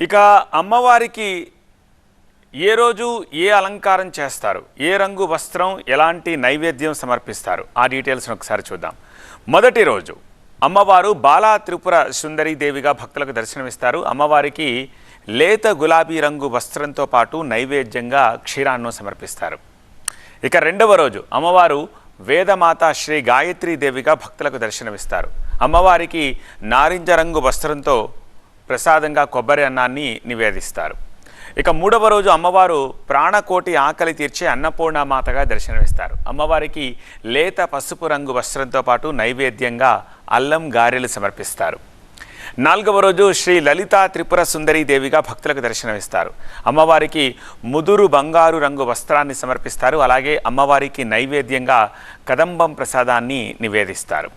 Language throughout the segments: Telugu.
ఇక అమ్మవారికి ఏ రోజు ఏ అలంకారం చేస్తారు? ఏ రంగు వస్త్రం? ఎలాంటి నైవేద్యం సమర్పిస్తారు? ఆ డీటెయిల్స్ని ఒకసారి చూద్దాం. మొదటి రోజు అమ్మవారు బాలా త్రిపుర సుందరీ దేవిగా భక్తులకు దర్శనమిస్తారు. అమ్మవారికి లేత గులాబీ రంగు వస్త్రంతో పాటు నైవేద్యంగా క్షీరాన్నం సమర్పిస్తారు. ఇక రెండవ రోజు అమ్మవారు వేదమాత శ్రీ గాయత్రీ దేవిగా భక్తులకు దర్శనమిస్తారు. అమ్మవారికి నారింజ రంగు వస్త్రంతో ప్రసాదంగా కొబ్బరి అన్నాన్ని నివేదిస్తారు. ఇక మూడవ రోజు అమ్మవారు ప్రాణకోటి ఆకలి తీర్చే అన్నపూర్ణమాతగా దర్శనమిస్తారు అమ్మవారికి లేత పసుపు రంగు వస్త్రంతో పాటు నైవేద్యంగా అల్లం గారెలు సమర్పిస్తారు. నాలుగవ రోజు శ్రీ లలితా త్రిపుర సుందరీ దేవిగా భక్తులకు దర్శనమిస్తారు అమ్మవారికి ముదురు బంగారు రంగు వస్త్రాన్ని సమర్పిస్తారు. అలాగే అమ్మవారికి నైవేద్యంగా కదంబం ప్రసాదాన్ని నివేదిస్తారు.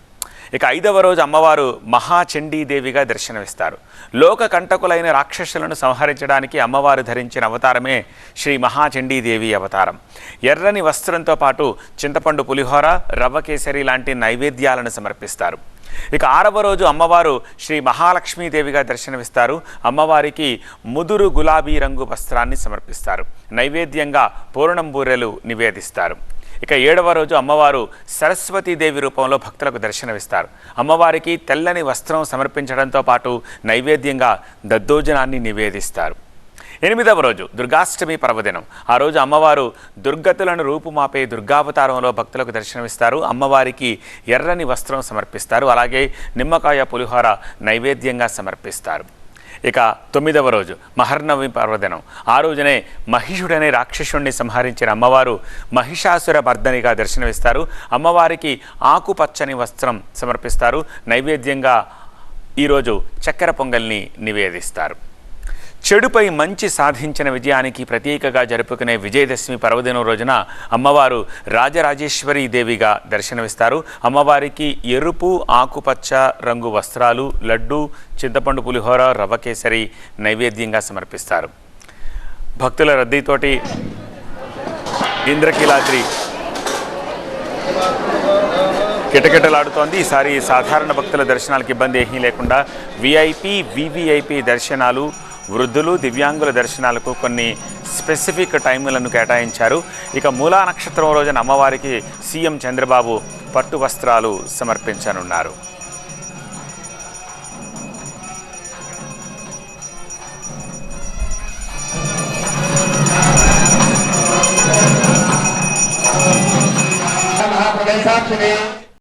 ఇక ఐదవ రోజు అమ్మవారు మహాచండీదేవిగా దర్శనమిస్తారు. లోక కంటకులైన రాక్షసులను సంహరించడానికి అమ్మవారు ధరించిన అవతారమే శ్రీ మహాచండీదేవి అవతారం. ఎర్రని వస్త్రంతో పాటు చింతపండు పులిహోర రవ్వ కేసరి లాంటి నైవేద్యాలను సమర్పిస్తారు. ఇక ఆరవ రోజు అమ్మవారు శ్రీ మహాలక్ష్మీదేవిగా దర్శనమిస్తారు. అమ్మవారికి ముదురు గులాబీ రంగు వస్త్రాన్ని సమర్పిస్తారు. నైవేద్యంగా పూర్ణం బూరెలు నివేదిస్తారు. ఇక ఏడవ రోజు అమ్మవారు సరస్వతీదేవి రూపంలో భక్తులకు దర్శనమిస్తారు. అమ్మవారికి తెల్లని వస్త్రం సమర్పించడంతో పాటు నైవేద్యంగా దద్దోజనాన్ని నివేదిస్తారు. ఎనిమిదవ రోజు దుర్గాష్టమి పర్వదినం. ఆ రోజు అమ్మవారు దుర్గతులను రూపుమాపే దుర్గావతారంలో భక్తులకు దర్శనమిస్తారు. అమ్మవారికి ఎర్రని వస్త్రం సమర్పిస్తారు. అలాగే నిమ్మకాయ పులిహోర నైవేద్యంగా సమర్పిస్తారు. ఇక తొమ్మిదవ రోజు మహర్నవమి పర్వదినం. ఆ రోజునే మహిషుడనే రాక్షసుణ్ణి సంహరించిన అమ్మవారు మహిషాసుర మర్దనిగా దర్శనమిస్తారు. అమ్మవారికి ఆకుపచ్చని వస్త్రం సమర్పిస్తారు. నైవేద్యంగా ఈరోజు చక్కెర పొంగల్ని నివేదిస్తారు. చెడుపై మంచి సాధించిన విజయానికి ప్రతీకగా జరుపుకునే విజయదశమి పర్వదినం రోజున అమ్మవారు రాజరాజేశ్వరి దేవిగా దర్శనమిస్తారు. అమ్మవారికి ఎరుపు ఆకుపచ్చ రంగు వస్త్రాలు లడ్డు చింతపండు పులిహోర రవ్వకేసరి నైవేద్యంగా సమర్పిస్తారు. భక్తుల రద్దీతోటి ఇంద్రకీలాద్రి కిటకిటలాడుతోంది. ఈసారి సాధారణ భక్తుల దర్శనాలకు ఇబ్బంది ఏమీ లేకుండా విఐపి వివిఐపి దర్శనాలు వృద్ధులు దివ్యాంగుల దర్శనాలకు కొన్ని స్పెసిఫిక్ టైములను కేటాయించారు. ఇక మూలా నక్షత్రం రోజున అమ్మవారికి సీఎం చంద్రబాబు పట్టు వస్త్రాలు సమర్పించనున్నారు.